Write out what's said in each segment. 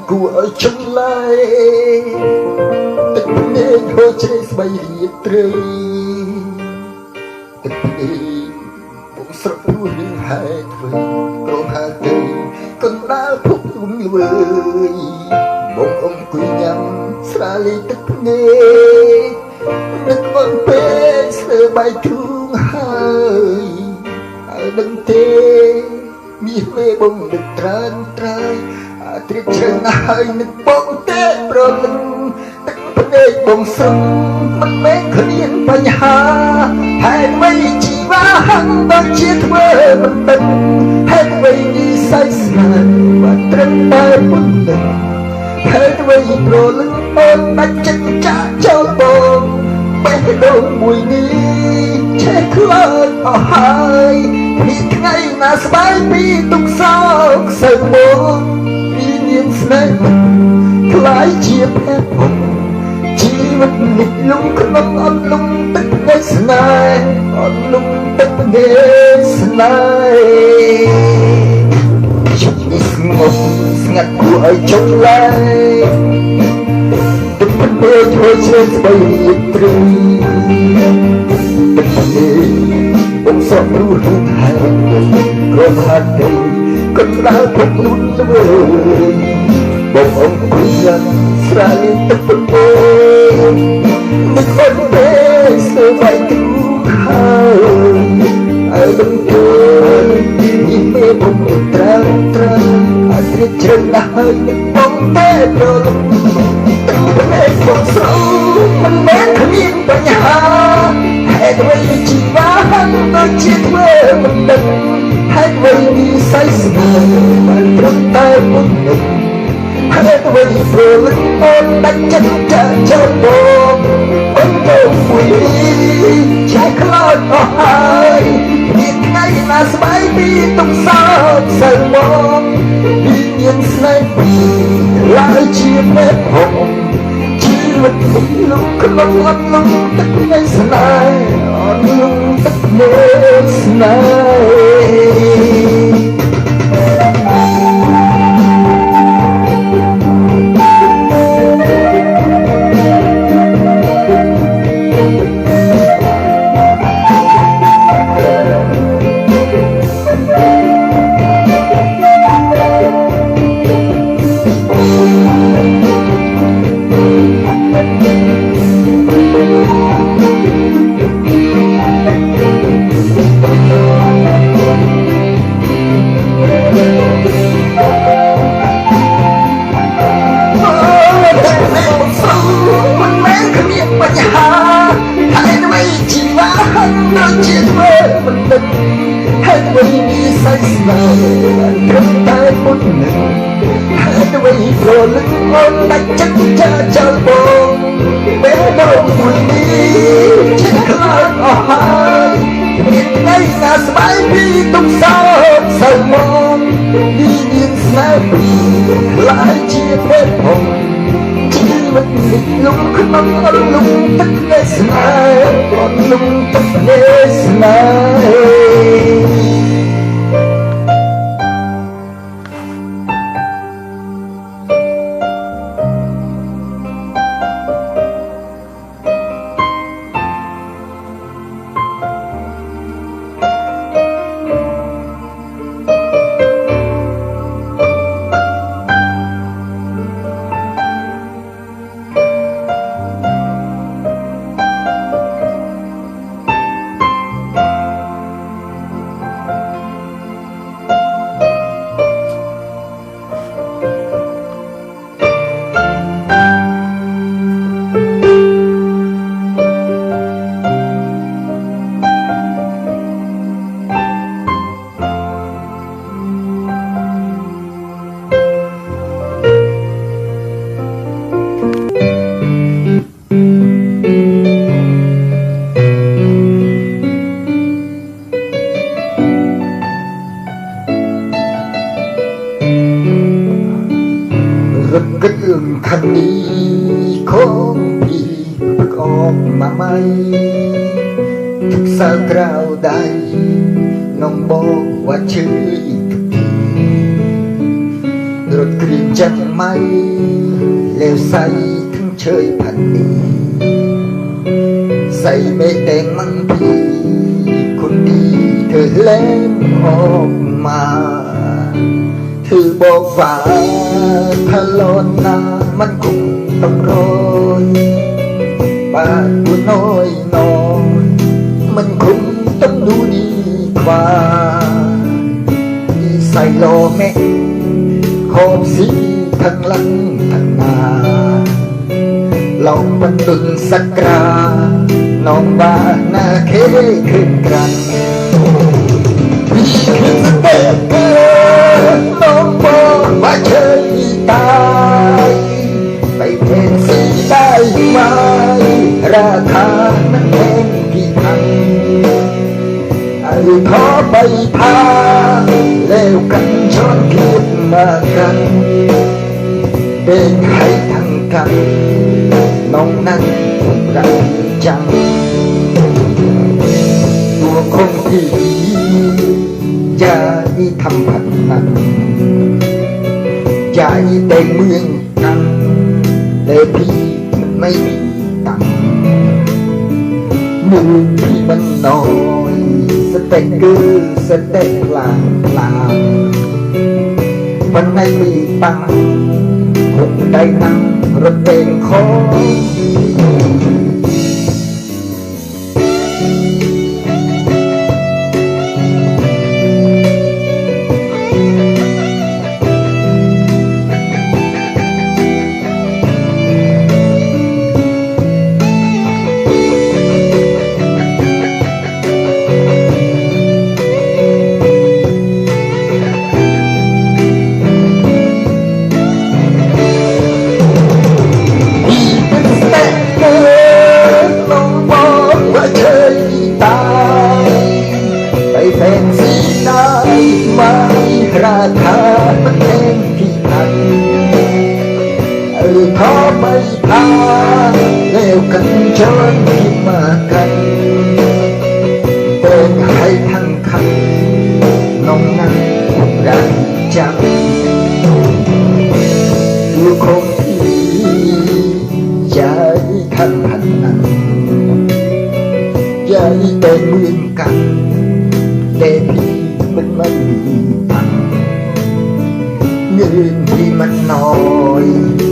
នេះស្ងប់ស្ងាត់គួរឲ្យចង់ឡាយទឹកភ្នែកហូរជ្រេះស្បៃរាត្រីទឹកភ្នែកពុកស្រក់ព្រោះនឹងហេតុធ្វើក្រហាទៅកណ្ដាលភពលំល្វើយបងអង្គុយញ៉ាំស្រាលីទឹកភ្នែកនឹកអូនពេលស្ទើបាយធូងហើយហើយដឹងទេមានមេបងនឹកត្រានត្រើយអា ត្រៀបជ្រើណាស់ហើយនឹកបងទេប្រលឹងទឹកភ្នែកបងស្រឹងមិនមែនគ្មានបញ្ហាហេតុអ្វីជីវាហឹងដូចជាធ្វើមិនដឹងហេតុអ្វីនេះសៃស្នាបាត់ត្រឹមតែពុននឹងហេតុអ្វីប្រលឹងអូនដាច់ចិត្តចាក់ចោលបងបេះដូងមួយនេះឆេះខ្លោចអស់ហើយពីថ្ងៃណាស្បែកពីទុកសោកសៅមក ពីមានស្នេហ៍ខ្លាយជាភេទពុំជីវិតនេះលំក្នុងអត់លំទឹកនៃស្នេហ៍អត់លំទឹកនៃស្នេហ៍ជិតនេះស្ងប់ស្ងាត់គួរឲ្យចង់ឡាយទឹកភ្នែកធ្វើជាស្បីត្រី ទឹកភ្នែកបងសក់រួសហើយក្រហាត់ទៅកណ្ដាលពុកលូនល្វើយបងអង្គុយយ៉ាងស្រាលទឹកភ្នែកនឹកអូនទេស្ទើរបាយទូហើយហើយដឹងទេនេះមេបងត្រាំត្រាំអត់រៀបជ្រឹងណាស់ហើយនឹកបងទេប្រលឹងទឹកភ្នែកបងស្រោមិនមែនគ្មានបញ្ហាហេតុ អ្វីជីវាដូចជាធ្វើមិនដឹងហេតុអ្វីនេះសៃស្នាមិនត្រឹមតែពុននឹងហេតុអ្វីព្រលឹងអូនដាច់ចិត្តចាក់ចូលបងអូនទៅមួយចែកខ្លោចអស់ហើយមានថ្ងៃណាស្បែកពីទុកសោកសៅមកពីមានស្នេហ៍ពីឡើយជាពេទ្យហងជីវិតនេះ លំក្នុងអត់លំទឹកនៃស្នេហ៍អត់លំទឹកនៃស្នេហ៍ អ្វីនេះសៃស្នាត្រឹមតែពុតនឹងហើយអ្វីប្រលឹងអូនដាច់ចិត្តចាចោលបងពេលដល់មួយនេះជិះខ្លោចអស់ហើយមានថ្ងៃណាស្បែកពីទុកសោកសៅមកនេះមានស្នេហ៍ពីឡាយជាពេទ្យផងជីវិតនេះលំក្នុងអរលំទឹកនៃស្នេហ៍អរលំទឹកនៃស្នេ คนี้คงพี่เพิ่ออกมาไหมทุกสาวกราวใดน้องบอกว่าชื่ออีกทุกทีรถกรีนจังไหมเล้วใสทั้งเชยพันนี้ใส่เม่แต่งมั่งพี่คนดีเธอเล่นออกมา คือบอกว่าทะลอนนา มันคงต้องรอยบาดตัวน้อยนอยมันคงต้องดูดีกว่าใส่โลแม่ขอบสีทั้งหลังทั้งหน้าลองบรรทุนสักกราน้องบ้าหน้าเคขึ้นกัน พาแล้วกันชอนคิดมากันเด็กให้ทั้งกัน น้องนั้นรักจัง ตัวคงที่อย่าอีทำผัดนั้นอย่าอีแต่งเมืองกันแต่พี่มันไม่มีตังค์มือที่มันนอย สเต็กกุสเต็กลางลางมันไม่มีปังค์คงได้นั่งรถเต็นของ กันชวนที่มากันเป็นให้ทั้งคันน้องนั้นรักจังดู ืนที่มันน้อย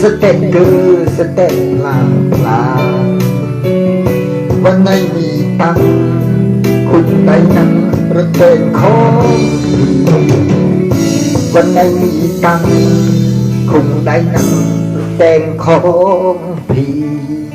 สเต็ปคือสเต็ปลาลาวันไหนมีตังคุณไหนนั้นระเบิดของวันไหนมีตังคุณได้นั่งแต่งของพี่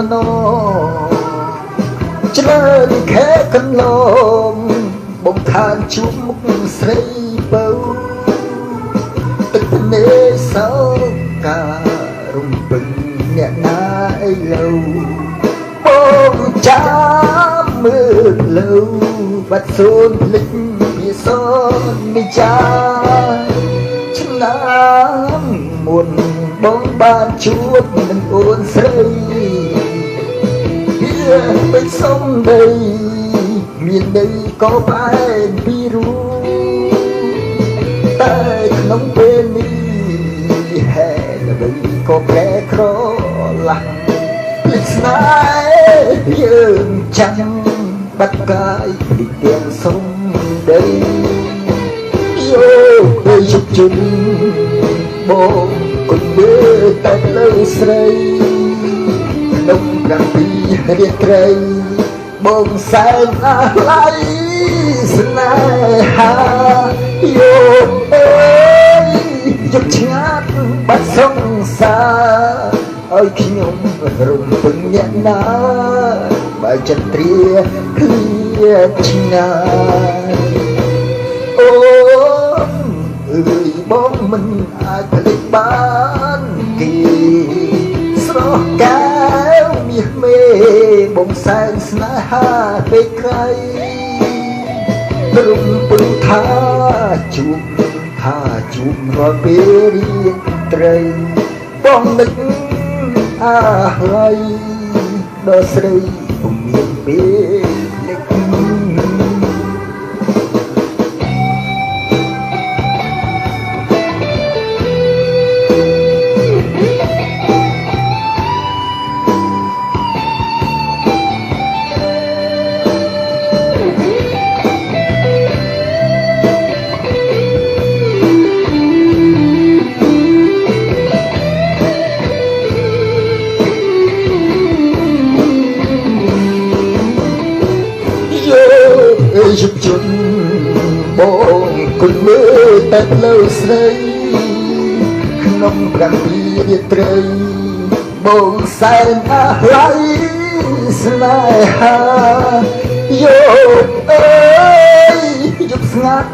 មនោជ្រើយខែកន្លងបំឋានជួបមុខស្រីពៅទឹកភ្នែកសោការំពឹងអ្នកណាឥឡូវបងចាំមើលលើបាត់សូនលិចវាសូនមិនចាឆ្នាំមុនបងបានជួបនឹងអូនស្រី ពេញសំដីមានដីក៏ផ្អែកពីរូតែក្នុងពេលនេះហេតុអ្វីក៏ប្រែក្រឡាស់លេចស្នេហ៍យើងចាំបាត់កាយពីទាំងសំដីយោពេលជប់ជុំបងគុំមើលតែលើស្រី មនុស្សទាំងពីររាត្រីបងសែនអស់ឡៃស្នេហាយោអើយយកឆ្ងាត់បាត់សង្សារឲ្យខ្ញុំរំពឹងអ្នកណាបើចិត្តព្រាគឺឆ្ងាយអូនអើយបងមិនអាចផ្លេចបានគេស្រស់កាយ មាសមេបងសែនស្នេហាពេលក្រៃរំពឹងថាជួបថាជួបរាល់ពេលរៀងត្រីបងនឹកអាហើយដល់ស្រីពុំមានពេលលេ យកអើយជប់ជន់បងគុណមើលតែលើស្រីក្នុងប្រាំពីរាត្រីបងសែនអាឡៃស្នេហាយកអើយយប់ស្ងាត់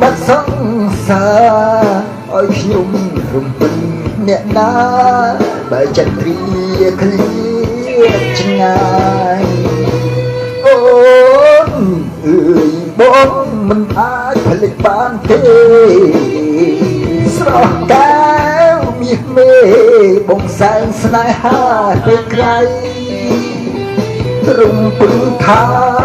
បាត់សង្សារឲ្យខ្ញុំរំពឹងអ្នកណាបើចិត្តព្រាឃ្លាឆ្ងាយអូន អើយបងមិនអាចផលិតបានទេស្រស់កែវមាសមេបងសែនស្នេហាពេលក្រៃរំពឹងថា